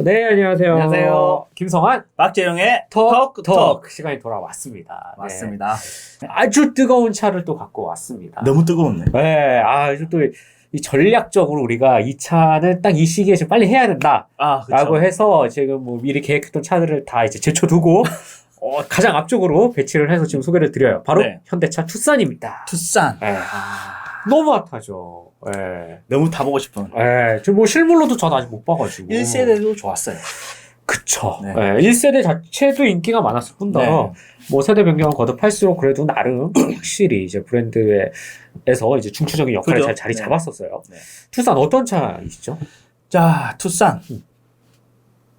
네, 안녕하세요. 안녕하세요. 김성환 박재영의 톡. 시간이 돌아왔습니다. 네. 맞습니다. 아주 뜨거운 차를 또 갖고 왔습니다. 너무 뜨거웠네. 네, 아주 또 이 전략적으로 우리가 이 차는 딱 이 시기에 지금 빨리 해야 된다. 아. 라고 해서 지금 뭐 미리 계획했던 차들을 다 이제 제쳐두고 어, 가장 앞쪽으로 배치를 해서 지금 소개를 드려요. 바로 네. 현대차 투싼입니다. 투싼. 네. 아, 너무 핫하죠. 네. 너무 타보고 싶은. 네. 지금 뭐 실물로도 전 아직 못 봐가지고. 1세대도 좋았어요. 그쵸. 네. 네. 1세대 자체도 인기가 많았을 뿐더 네. 뭐 세대 변경을 거듭할수록 그래도 나름 확실히 이제 브랜드에서 이제 중추적인 역할을 그죠? 잘 자리 네. 잡았었어요. 네. 투싼 어떤 차이시죠? 자, 투싼. 음.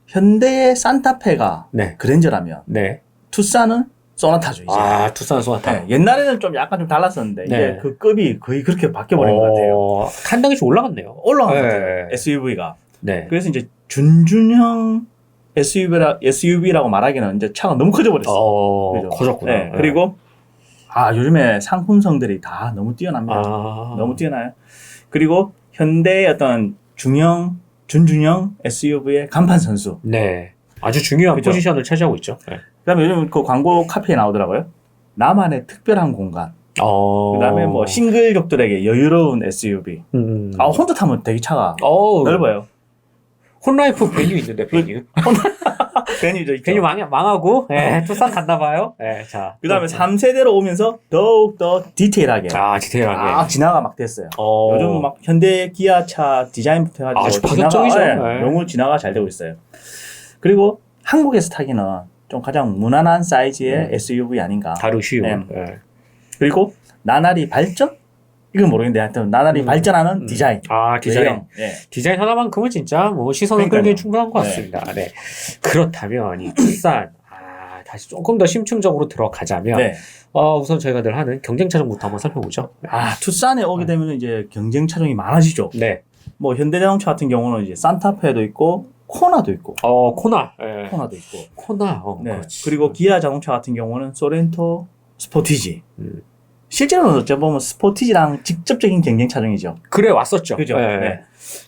현대의 산타페가 네. 그랜저라면 네. 투싼은 소나타죠, 이제. 아, 투싼 소나타. 네, 옛날에는 좀 약간 좀 달랐었는데 네. 이제 그 급이 거의 그렇게 바뀌어버린 것 같아요. 어, 한 단계 좀 올라갔네요. 올라간 것 네. 같아요. SUV가. 네. 그래서 이제 준준형 SUV라, SUV라고 말하기는 이제 차가 너무 커져 버렸어. 어, 그죠? 커졌구나. 네, 그리고 아 요즘에 상품성들이 다 너무 뛰어납니다. 아. 너무 뛰어나요. 그리고 현대의 어떤 중형 준중형 SUV의 간판 선수. 네. 아주 중요한 그죠? 포지션을 차지하고 있죠. 네. 그다음에 요즘 그 광고 카피에 나오더라고요. 나만의 특별한 공간. 어. 그다음에 뭐 싱글족들에게 여유로운 SUV. 음. 아 혼자 타면 되게 차가 어. 넓어요. 혼라이프 베뉴 있는데 베뉴. 괜히죠. 있죠. 괜히 망, 망하고, 예, 투싼 갔나 봐요. 예, 자. 그다음에 또. 3세대로 오면서 더욱 더 디테일하게 아, 디테일하게. 막 진화가 막 됐어요. 어. 요즘 막 현대 기아차 디자인부터 해가지고 아주 진화가. 예, 네. 너무 진화가 잘 되고 있어요. 그리고 한국에서 타기는 좀 가장 무난한 사이즈의 음. SUV 아닌가. 다루시오. 네. 예. 그리고 나날이 발전? 이건 모르겠는데 하여튼 나날이 음. 발전하는 음. 디자인. 아, 디자인. 외형. 예. 디자인 하나만큼은 진짜 뭐 시선을 그러니까요. 끌기엔 충분한 것 네. 같습니다. 네. 그렇다면 이 투싼, 아, 다시 조금 더 심층적으로 들어가자면, 네. 어, 우선 저희가 늘 하는 경쟁 차종부터 한번 살펴보죠. 아 투싼에 오게 되면 이제 경쟁 차종이 많아지죠. 네. 뭐 현대자동차 같은 경우는 이제 산타페도 있고 코나도 있고 어, 코나. 예. 코나도 있고. 코나. 어, 네. 그렇지. 그리고 기아 자동차 같은 경우는 소렌토 스포티지. 음. 실제로는 어찌 보면 스포티지랑 직접적인 경쟁 차종이죠. 그래 왔었죠. 그죠? 예. 네.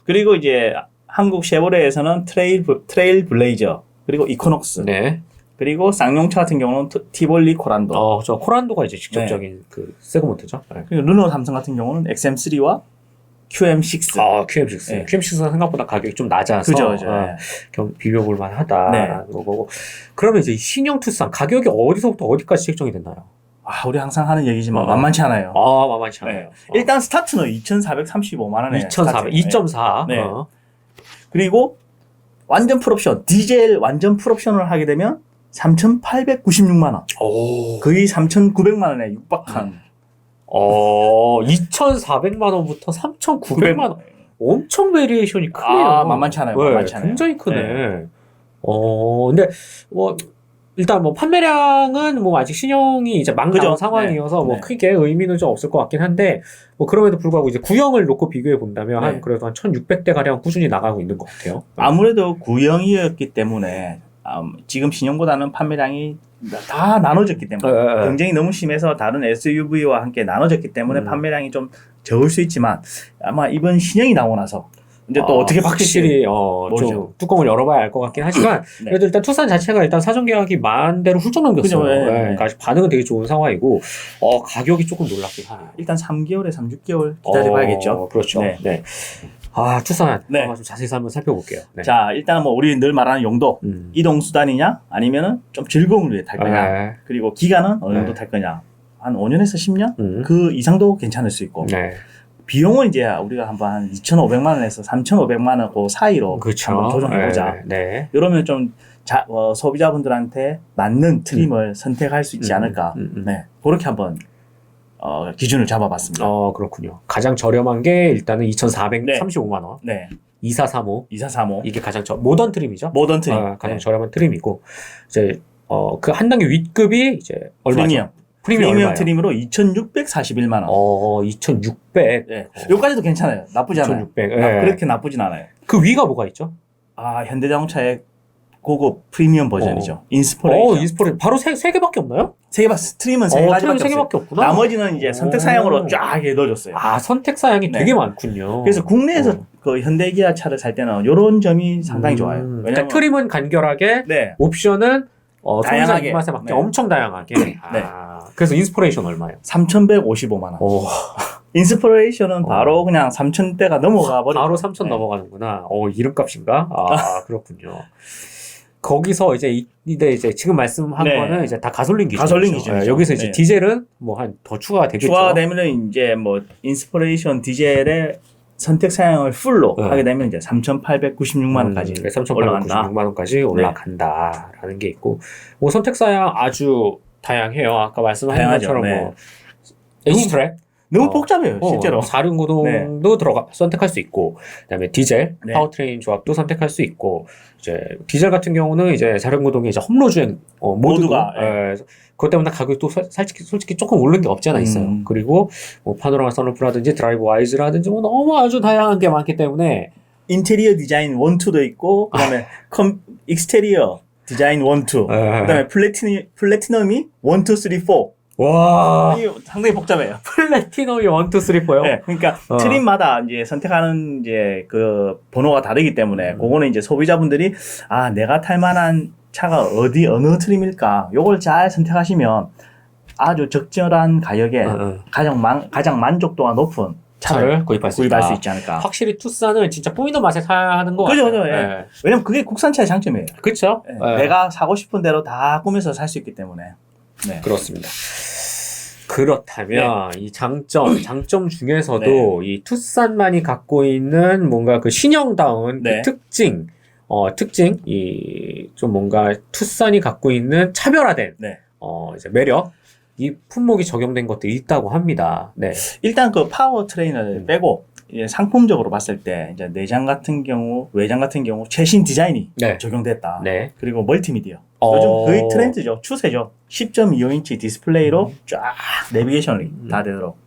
그리고 이제 한국 쉐보레에서는 트레일 브- 트레일 블레이저 그리고 이코녹스 네. 그리고 쌍용차 같은 경우는 트- 티볼리 코란도 어, 저 코란도가 이제 직접적인 그 세그먼트죠. 네. 그리고 르노 삼성 같은 경우는 XM3와 QM6 아, QM6. 네. QM6는 생각보다 가격이 좀 낮아서 그죠, 그죠. 어, 네. 경, 비벼볼 만하다. 네. 거고. 그러면 이제 이 신형 투싼 가격이 어디서부터 어디까지 책정이 됐나요? 아, 우리 항상 하는 얘기지만 어. 만만치 않아요. 아, 만만치 않아요. 네. 일단 스타트는 2,435만 원에 2,400, 2.4. 네. 어. 그리고 완전 풀옵션 디젤 완전 풀옵션을 하게 되면 3,896만 원. 오. 거의 3,900만 원에 육박한 어, 2,400만 원부터 3,900만 원. 엄청 베리에이션이 크네요. 아, 만만치 않아요. 네, 만만치 않아요. 굉장히 크네. 어, 근데 뭐 일단 뭐 판매량은 뭐 아직 신형이 이제 막. 나온 상황이어서 네. 뭐 네. 크게 의미는 좀 없을 것 같긴 한데 뭐 그럼에도 불구하고 이제 구형을 놓고 비교해 본다면 네. 한 그래도 한 1,600대 가량 꾸준히 나가고 있는 것 같아요. 아무래도 구형이었기 때문에 음, 지금 신형보다는 판매량이 다 나눠졌기 때문에 네, 네, 네. 경쟁이 너무 심해서 다른 SUV와 함께 나눠졌기 때문에 음. 판매량이 좀 적을 수 있지만 아마 이번 신형이 나오고 나서 이제 또 어, 어떻게 확실히 어, 좀 모르죠. 뚜껑을 열어봐야 알 것 같긴 하지만 네. 그래도 일단 투싼 자체가 일단 사전 계약이 만 대로 훌쩍 넘겼어요. 그죠, 예, 예, 예. 그러니까 반응은 되게 좋은 상황이고 어, 가격이 조금 놀랍긴 하네요. 일단 3개월에서 6개월 기다려봐야겠죠. 어, 그렇죠. 네. 네. 아, 투싼. 네. 한번 좀 자세히 한번 살펴볼게요. 네. 자 일단 뭐 우리 늘 말하는 용도 음. 이동 수단이냐 아니면은 좀 즐거움을 위해 탈 거냐 네. 그리고 기간은 어느 정도 네. 탈 거냐 한 5년에서 10년 음. 그 이상도 괜찮을 수 있고 네. 비용은 이제 우리가 한번 한 2,500만 원에서 3,500만 원 그 사이로 그렇죠. 한번 조정해 보자. 네. 네. 이러면 좀 자, 어, 소비자분들한테 맞는 트림을 선택할 수 있지 음, 않을까. 음, 음. 네, 그렇게 한번 어, 기준을 잡아봤습니다. 어, 그렇군요. 가장 저렴한 게 일단은 2,435만 원. 네, 2435. 2435 이게 가장 저 모던 트림이죠. 모던 트림, 어, 가장 네. 저렴한 트림이고 이제 어, 그 한 단계 윗급이 이제 얼마죠? 프리미엄, 프리미엄? 트림으로 2,641만 원. 어, 2,600. 네, 요까지도 괜찮아요. 나쁘지 않아요. 2,600. 나- 예. 그렇게 나쁘진 않아요. 그 위가 뭐가 있죠? 아, 현대자동차의 고급 프리미엄 버전이죠. 어, 인스포레이션. 인스포레 바로 세, 세 개밖에 없나요? 세 개, 트림은 세 어, 가지밖에 세 없어요. 개밖에 없구나. 나머지는 이제 선택 오. 사양으로 쫙 이렇게 넣어줬어요. 아, 선택 사양이 네. 되게 많군요. 그래서 국내에서 어. 그 현대기아 차를 살 때는 이런 점이 상당히 좋아요. 음, 왜냐면 그러니까 트림은 간결하게 네. 옵션은 어, 소비자 다양하게. 입맛에 맞게 네. 엄청 다양하게. 아, 그래서 인스퍼레이션 얼마예요? 3,155만 원. 오, 인스피레이션은 어. 바로 그냥 3,000대가 넘어가 버리. 바로 3천 네. 넘어가는구나. 어, 이름값인가? 아, 그렇군요. 거기서 이제 이- 이제 이제 지금 말씀한 네. 거는 이제 다 가솔린 기준. 가솔린 기준이죠. 여기서 이제 네. 디젤은 뭐 한 더 추가가 되겠죠. 추가가 되면은 이제 뭐 인스피레이션 디젤의 선택 사양을 풀로 네. 하게 되면 이제 3,896만 원까지 음, 3,896만 올라간다. 네. 원까지 올라간다라는 게 있고 뭐 선택 사양 아주 다양해요. 아까 말씀하신. 것처럼 네. 뭐 H 트랙 너무 어. 복잡해요, 실제로. 사륜구동도 들어가 선택할 수 있고 그다음에 디젤 네. 파워트레인 조합도 선택할 수 있고 이제 디젤 같은 경우는 이제 사륜구동이 이제 험로 주행 어, 모두가 모두가, 예, 그것 때문에 가격이 또 사- 솔직히 솔직히 조금 오른 게 없지 않아 있어요. 음. 그리고 뭐 파노라마 선루프라든지 드라이브 와이즈라든지 뭐 너무 아주 다양한 게 많기 때문에 인테리어 디자인 1, 2도 있고 그다음에 컴 익스테리어 디자인 1, 2 예. 그다음에 플래티넘이 1, 2, 3, 4 와 이게 상당히 복잡해요. 플래티넘이 1, 2, 3, 4요? 네, 그러니까 어. 트림마다 이제 선택하는 이제 그 번호가 다르기 때문에 그거는 이제 소비자분들이 아 내가 탈 만한 차가 어디 어느 트림일까 요걸 잘 선택하시면 아주 적절한 가격에 어, 어. 가장 만 가장 만족도가 높은 차를 구입할 수 구입할 있다. 수 있지 않을까. 확실히 투싼은 진짜 뿌이는 맛에 사야 하는 거 그죠, 같아요. 그죠, 예. 왜냐면 그게 국산차의 장점이에요. 그렇죠. 예, 내가 사고 싶은 대로 다 꾸며서 살 수 있기 때문에. 네. 그렇습니다. 그렇다면 이 장점, 장점 중에서도 이 투싼만이 갖고 있는 뭔가 그 신형다운 그 네. 특징, 어, 특징, 이 좀 뭔가 투싼이 갖고 있는 차별화된 네. 어, 이제 매력, 이 품목이 적용된 것도 있다고 합니다. 네. 일단 그 파워 트레인을 음. 빼고 이제 상품적으로 봤을 때 이제 내장 같은 경우, 외장 같은 경우 최신 디자인이 네. 적용됐다. 네. 그리고 멀티미디어. 어. 요즘 거의 트렌드죠. 추세죠. 10.25인치 디스플레이로 쫙 내비게이션이 음. 다 되도록.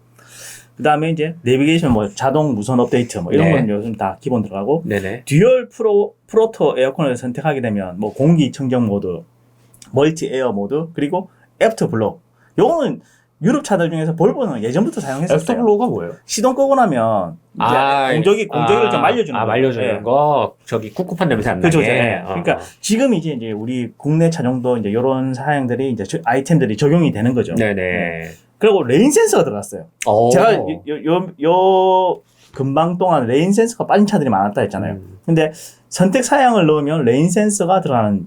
그 다음에 이제 내비게이션 뭐 자동 무선 업데이트 뭐 이런 네. 건 요즘 다 기본 들어가고 네네. 듀얼 프로 프로토 에어컨을 선택하게 되면 뭐 공기 청정 모드, 멀티 에어 모드 그리고 애프터 블로. 요거는 유럽 차들 중에서 볼보는 예전부터 사용했었어요. 애프터블로우가 뭐예요? 시동 끄고 나면 이제 공조기 공조기를 아, 좀 말려주는 아, 거. 말려주는 예. 거. 저기 꿉꿉한 냄새 안 나게. 그죠, 예. 어, 그러니까 어. 지금 이제 이제 우리 국내 차종도 이제 이런 사양들이 이제 저- 아이템들이 적용이 되는 거죠. 네네. 그리고 레인 센서가 들어갔어요. 어. 제가 요, 요, 요, 요 금방 동안 레인 센서가 빠진 차들이 많았다 했잖아요. 음, 근데 선택 사양을 넣으면 레인 센서가 들어가는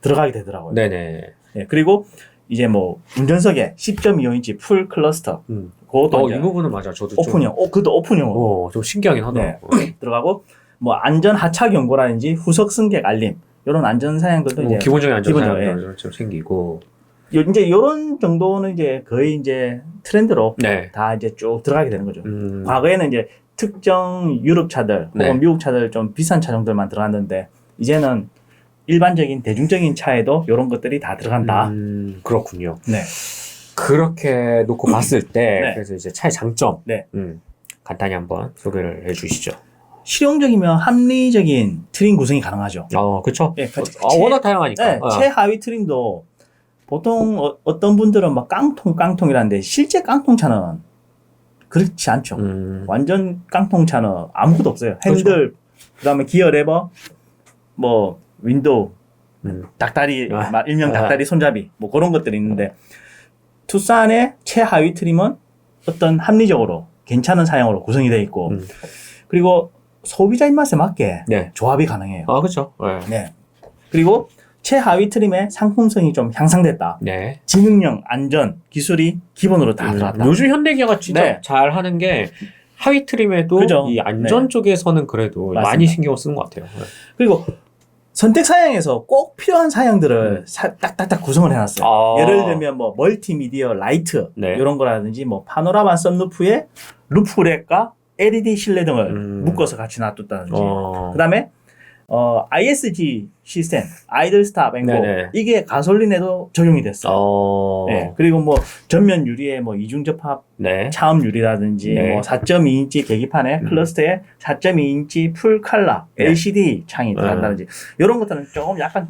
들어가게 되더라고요. 네네. 예, 그리고 이제 뭐 운전석에 10.25인치 풀 클러스터 음. 그것도 어, 이제 이 부분은 맞아. 저도 좀. 오픈형, 어, 그것도 오픈형으로 어, 좀 신기하긴 하더라고. 들어가고 뭐 안전 하차 경고라든지 후석 승객 알림 이런 안전 사양들도 뭐 이제 기본적인 기본적으로, 안전사양도 좀 생기고. 요, 이제 요런 정도는 이제 거의 이제 트렌드로 네. 다 이제 쭉 들어가게 되는 거죠. 음. 과거에는 이제 특정 유럽 차들 혹은 네. 미국 차들 좀 비싼 차종들만 들어갔는데 이제는 일반적인 대중적인 차에도 이런 것들이 다 들어간다. 음, 그렇군요. 네. 그렇게 놓고 봤을 때, 네. 그래서 이제 차의 장점. 네. 음, 간단히 한번 소개를 해 주시죠. 실용적이면 합리적인 트림 구성이 가능하죠. 어, 그쵸? 예, 어, 그 아, 워낙 다양하니까. 네, 어. 최하위 트림도 보통 어, 떤 분들은 막 깡통 깡통이라는데 실제 깡통 차는 그렇지 않죠. 음, 완전 깡통 차는 아무것도 없어요. 핸들, 그 다음에 기어 레버, 뭐 윈도우, 음. 닭다리, 아. 막 일명 아. 닭다리 손잡이, 뭐 그런 것들이 있는데 투싼의 최하위 트림은 어떤 합리적으로 괜찮은 사양으로 구성이 되어 있고 음. 그리고 소비자 입맛에 맞게 네. 조합이 가능해요. 아, 그쵸? 네. 네. 그리고 최하위 트림의 상품성이 좀 향상됐다. 네. 지능형, 안전, 기술이 기본으로 다 음, 들어갔다. 요즘 현대기아가 진짜 네. 잘 하는 게 하위 트림에도 그죠. 이 안전 네. 쪽에서는 그래도 맞습니다. 많이 신경 쓰는 것 같아요. 네. 그리고 선택 사양에서 꼭 필요한 사양들을 음. 사- 딱딱딱 구성을 해놨어요. 아. 예를 들면 뭐 멀티미디어 라이트 네. 이런 거라든지 뭐 파노라마 썬루프에 루프렉과 LED 실내 등을 음. 묶어서 같이 놔뒀다든지 어. 그다음에 어, ISG 시스템 아이들 스탑 앵고 네네. 이게 가솔린에도 적용이 됐어요. 어. 네. 그리고 뭐 전면 유리에 뭐 이중 접합 네. 차음 유리라든지 네. 뭐 4.2인치 계기판에 음. 클러스터에 4.2인치 풀 칼라 네. LCD 창이 들어간다든지 이런 것들은 조금 약간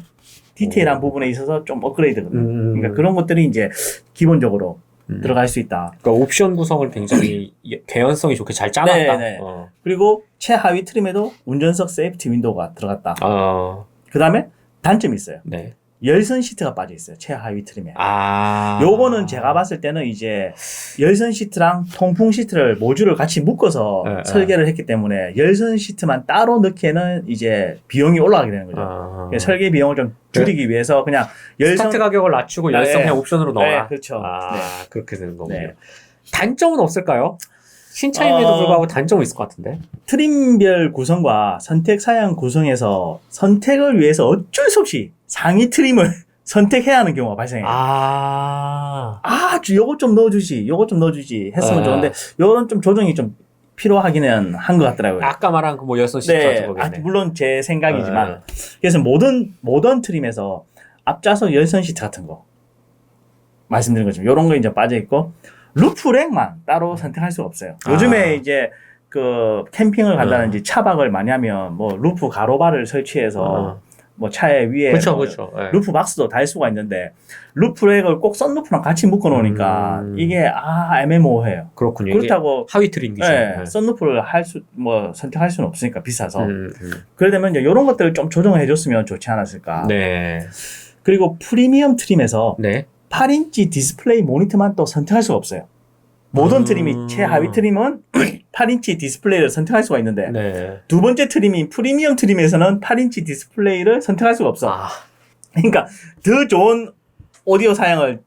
디테일한 오. 부분에 있어서 좀 업그레이드거든요. 음. 그러니까 그런 것들이 이제 기본적으로 음. 들어갈 수 있다. 그러니까 옵션 구성을 굉장히 이- 개연성이 좋게 잘 짜놨다. 네, 네. 어. 그리고 최하위 트림에도 운전석 세이프티 윈도우가 들어갔다. 어, 그 다음에 단점이 있어요. 네. 열선 시트가 빠져 있어요. 최하위 트림에. 아. 요거는 제가 봤을 때는 이제 열선 시트랑 통풍 시트를 모듈을 같이 묶어서 네, 설계를 했기 때문에 열선 시트만 따로 넣기에는 이제 비용이 올라가게 되는 거죠. 아. 그래서 설계 비용을 좀 줄이기 위해서 그냥 열선 스타트 가격을 낮추고 네. 열성 그냥 옵션으로 넣어라. 네, 그렇죠. 아, 네. 그렇게 되는 거군요. 네. 단점은 없을까요? 신차임에도 어. 불구하고 단점은 있을 것 같은데. 트림별 구성과 선택 사양 구성에서 선택을 위해서 어쩔 수 없이 상위 트림을 선택해야 하는 경우가 발생해요. 아. 아, 주 요거 좀 넣어주지, 요거 좀 넣어주지 했으면 네. 좋은데 요런 좀 조정이 좀 필요하기는 한 것 같더라고요. 아까 말한 그뭐 열선 시트 네, 같은 아. 물론 제 생각이지만 네. 그래서 모던 모던 트림에서 앞좌석 열선 시트 같은 거 말씀드린 것처럼 이런 거 이제 빠져 있고 루프렉만 따로 선택할 수가 없어요. 요즘에 아. 이제 그 캠핑을 간다든지 차박을 많이 하면 뭐 루프 가로바를 설치해서 어. 뭐 차에 위에 그렇죠, 뭐 그렇죠. 네. 루프 박스도 달 수가 있는데 루프렉을 꼭 썬루프랑 같이 묶어 놓으니까 음. 이게 아 애매모호해요. 그렇군요. 이게 그렇다고 하위 트림 기준. 예, 네. 썬루프를 할 수 뭐 선택할 수는 없으니까 비싸서 음, 음. 이제 이런 것들을 좀 조정해 줬으면 좋지 않았을까. 네. 그리고 프리미엄 트림에서 네. 8인치 디스플레이 모니터만 또 선택할 수가 없어요. 모던 음. 트림이 최하위 트림은 8인치 디스플레이를 선택할 수가 있는데 네. 두 번째 트림인 프리미엄 트림에서는 8인치 디스플레이를 선택할 수가 없어. 아, 그러니까 더 좋은 오디오 사양을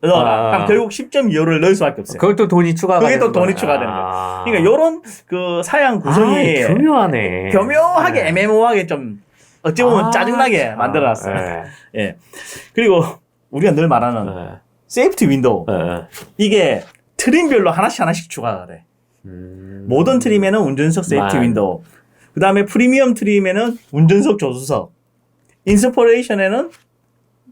넣어라. 아. 결국 10.25를 넣을 수밖에 없어요. 그걸 또 돈이 추가가 그게 또 돈이. 추가되는 아. 그러니까 요런 그 사양 구성이 아이, 교묘하네. 교묘하게 네. 애매모호하게 좀 어찌 보면 아, 짜증나게 참. 만들어놨어요. 네. 예. 그리고 우리가 늘 말하는 네. 세이프티 윈도우 네. 이게 트림별로 하나씩 하나씩 추가가 돼. 음. 모던 트림에는 운전석 세이프티 만. 윈도우. 그 다음에 프리미엄 트림에는 운전석 조수석. 인스퍼레이션에는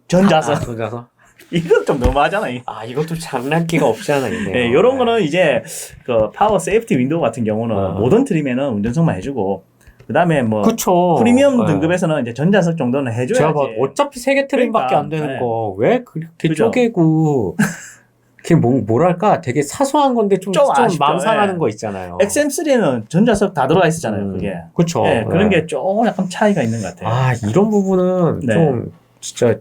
전자석. 아, 전자석. 이건 좀 너무하잖아. 이. 아, 이것도 장난기가 없지 않아 있네요. 네, 이런 거는 이제 그 파워 세이프티 윈도우 같은 경우는 어. 모던 트림에는 운전석만 해주고 그 다음에 뭐 그쵸. 프리미엄 네. 등급에서는 이제 전자석 정도는 해줘야지. 제가 봐 어차피 세개 트림밖에 그러니까, 안 되는 네. 거 왜 그렇게 그죠? 쪼개고 그게 뭐, 뭐랄까 되게 사소한 건데 좀, 좀 좀, 아쉽죠. 마음 상하는 예. 거 있잖아요. XM3는 전자석 다 들어가 있었잖아요. 그게. 그렇죠. 네, 그런 게 조금 약간 차이가 있는 것 같아요. 아 이런 부분은 네. 좀 진짜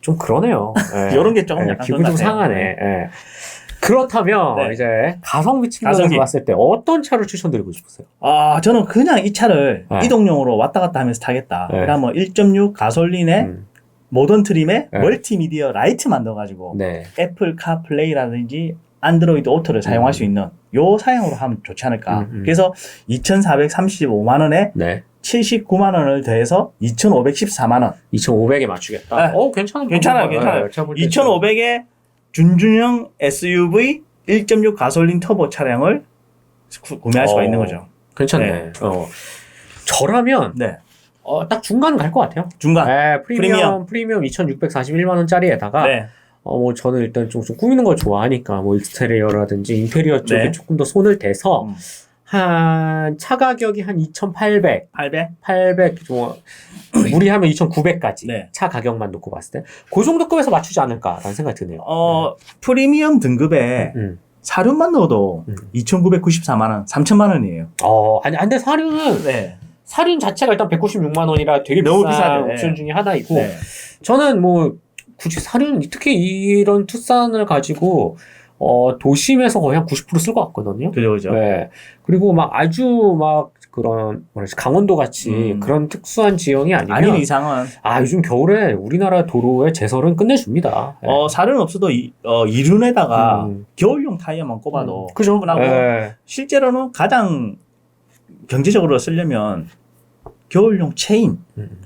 좀 그러네요. 예. 이런 게 조금 예, 약간 기분 좀. 상하네. 예. 그렇다면 네. 이제 가성비 측면에서 가성비. 봤을 때 어떤 차를 추천드리고 싶으세요? 아, 저는 그냥 이 차를 네. 이동용으로 왔다 갔다 하면서 타겠다. 네. 그러면 1.6 가솔린에 음, 모던 트림에 네. 멀티미디어 라이트만 넣어가지고 네. 애플 카플레이라든지 안드로이드 오토를 사용할 음. 수 있는 요 사양으로 하면 좋지 않을까. 음, 음. 그래서 2,435만 원에 네. 79만 원을 더해서 2,514만 원. 2,500에 맞추겠다. 네. 어, 괜찮은 괜찮아요. 괜찮아요. 예, 제가 볼때 2,500에 준준형 SUV 1.6 가솔린 터보 차량을 구- 구매할 수가 어. 있는 거죠. 괜찮네. 어. 저라면 네. 어, 딱 중간 갈 것 같아요. 중간. 네, 프리미엄 프리미엄 2,641만 원짜리에다가 네. 어, 뭐 저는 일단 좀, 좀 꾸미는 걸 좋아하니까 뭐 익스테리어라든지 인테리어 쪽에 네. 조금 더 손을 대서 음. 한 차 가격이 한 2,800, 800? 800, 좀 무리하면 2,900까지 네. 차 가격만 놓고 봤을 때그 정도 급에서 맞추지 않을까라는 생각이 드네요. 어, 프리미엄 등급에 음. 사륜만 넣어도 음. 2,994만 원, 3천만 원이에요. 어, 아니, 근데 사륜은 네. 사륜 자체가 일단 196만 원이라 되게 너무 비싼 비싸죠. 옵션 네. 중에 하나이고 네. 저는 뭐 굳이 사륜 특히 이런 투싼을 가지고 어 도심에서 거의 한 90%쓸 것 같거든요. 그죠, 그죠. 네. 그리고 막 아주 막 그런 뭐라지 강원도 같이 음. 그런 특수한 지형이 아니면 아닌 이상은, 아 요즘 겨울에 우리나라 도로의 제설은 끝내줍니다. 네. 어, 사륜 없어도 이, 어, 이륜에다가 음. 겨울용 타이어만 꼽아도 음. 그죠? 충분하고 네. 실제로는 가장 경제적으로 쓰려면 겨울용 체인, 음.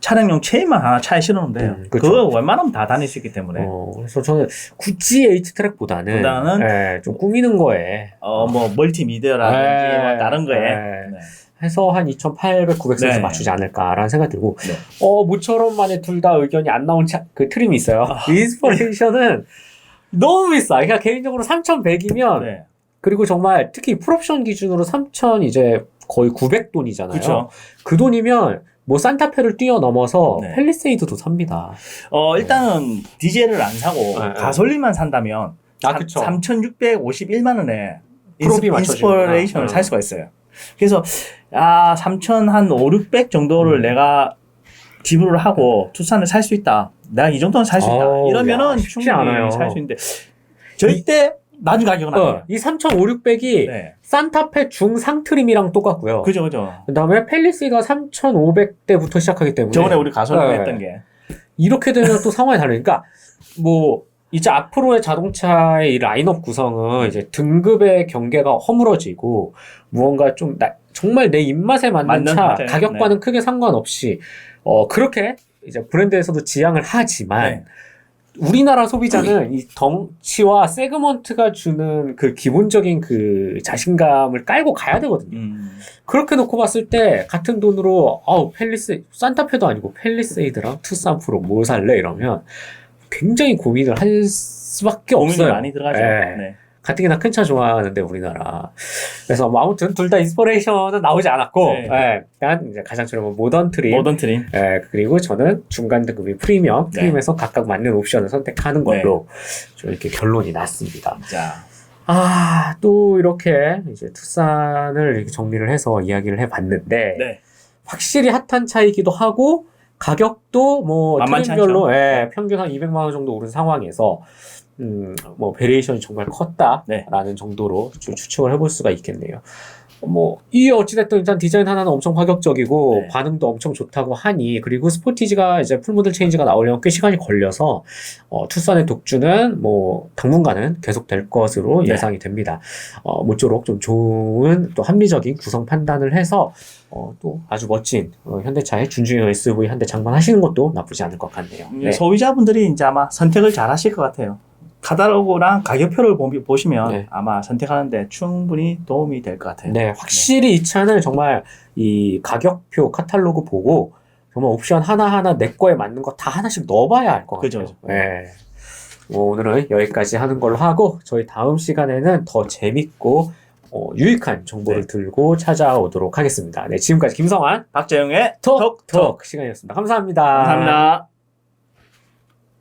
차량용 체인만 하나 차에 실어놓으면 돼요. 음, 그쵸. 그거 웬만하면 다 다닐 수 있기 때문에. 어, 그래서 저는 굳이 H 트랙보다는 보다는 네, 좀 꾸미는 거에 어, 뭐, 멀티 미디어라든지, 네. 뭐, 다른 거에. 네. 네. 해서 한 2,800, 900 선에서 네. 맞추지 않을까라는 생각이 들고, 네. 어, 모처럼 만에 둘 다 의견이 안 나온 차, 그 트림이 있어요. 아. 인스퍼레이션은 너무 비싸. 그러니까 개인적으로 3,100이면, 네. 그리고 정말 특히 풀옵션 기준으로 3,000 이제 거의 900 돈이잖아요. 그쵸. 그 돈이면 뭐 산타페를 뛰어넘어서 네. 펠리세이드도 삽니다. 어, 일단은 디젤을 안 사고 네, 네. 가솔린만 산다면 아, 그쵸. 3,651만 원에 프로비 인스- 맞춰주는구나. 인스퍼레이션을 어. 살 수가 있어요. 그래서 아, 3,000한 5, 600 정도를 음. 내가 지불을 하고 투싼을 살 수 있다. 내가 이 정도는 살 수 있다. 이러면은 야, 충분히. 살 수 있는데 절대 낮은 가격은 어, 아니에요. 이 3,500, 600이 네. 산타페 중상 트림이랑 똑같고요. 그죠, 그죠. 그 다음에 펠리스가 3,500대부터 시작하기 때문에. 저번에 우리 가설을 네. 했던 게. 이렇게 되면 또 상황이 다르니까, 뭐, 이제 앞으로의 자동차의 이 라인업 구성은 이제 등급의 경계가 허물어지고, 무언가 좀, 나- 정말 내 입맛에 맞는, 맞는 차, 네, 가격과는 크게 상관없이, 어, 그렇게 이제 브랜드에서도 지향을 하지만, 네. 우리나라 소비자는 이 덩치와 세그먼트가 주는 그 기본적인 그 자신감을 깔고 가야 되거든요. 음. 그렇게 놓고 봤을 때 같은 돈으로 아우 펠리스 산타페도 아니고 펠리세이드랑 투싼 프로 뭐 살래 이러면 굉장히 고민을 할 수밖에 고민이 없어요. 많이 들어가죠. 예. 네. 가뜩이나 큰 차 좋아하는데 우리나라. 그래서 뭐 아무튼 둘 다 인스퍼레이션은 나오지 않았고, 네. 예, 일단 이제 가장 저렴한 모던 트림, 모던 트림. 예, 그리고 저는 중간 등급인 프리미엄, 네. 트림에서 각각 맞는 옵션을 선택하는 걸로 좀 이렇게 결론이 났습니다. 자, 아, 또 이렇게 이제 투싼을 이렇게 정리를 해서 이야기를 해봤는데, 네. 확실히 핫한 차이기도 하고, 가격도 뭐, 트림별로. 예, 평균 한 200만 원 정도 오른 상황에서, 음, 뭐, 베리에이션이 정말 컸다라는 네. 정도로 좀 추측을 해볼 수가 있겠네요. 뭐, 이 어찌됐든 일단 디자인 하나는 엄청 파격적이고, 네. 반응도 엄청 좋다고 하니, 그리고 스포티지가 이제 풀모델 체인지가 나오려면 꽤 시간이 걸려서, 어, 투싼의 독주는 뭐, 당분간은 계속될 것으로 네. 예상이 됩니다. 어, 모쪼록 좀 좋은 또 합리적인 구성 판단을 해서, 어, 또 아주 멋진 어, 현대차의 준중형 SUV 한대 장만하시는 것도 나쁘지 않을 것 같네요. 네. 소비자분들이 이제 아마 선택을 잘 하실 것 같아요. 카탈로그랑 가격표를 보- 보시면 네. 아마 선택하는데 충분히 도움이 될 것 같아요. 네, 확실히 이 차는 정말 이 가격표 카탈로그 보고 정말 옵션 하나하나 내 거에 맞는 거 다 하나씩 넣어봐야 알 것 같아요. 그죠. 네. 뭐 오늘은 여기까지 하는 걸로 하고 저희 다음 시간에는 더 재밌고 어, 유익한 정보를 네. 들고 찾아오도록 하겠습니다. 네, 지금까지 김성환 박재영의 톡톡 시간이었습니다. 감사합니다. 감사합니다.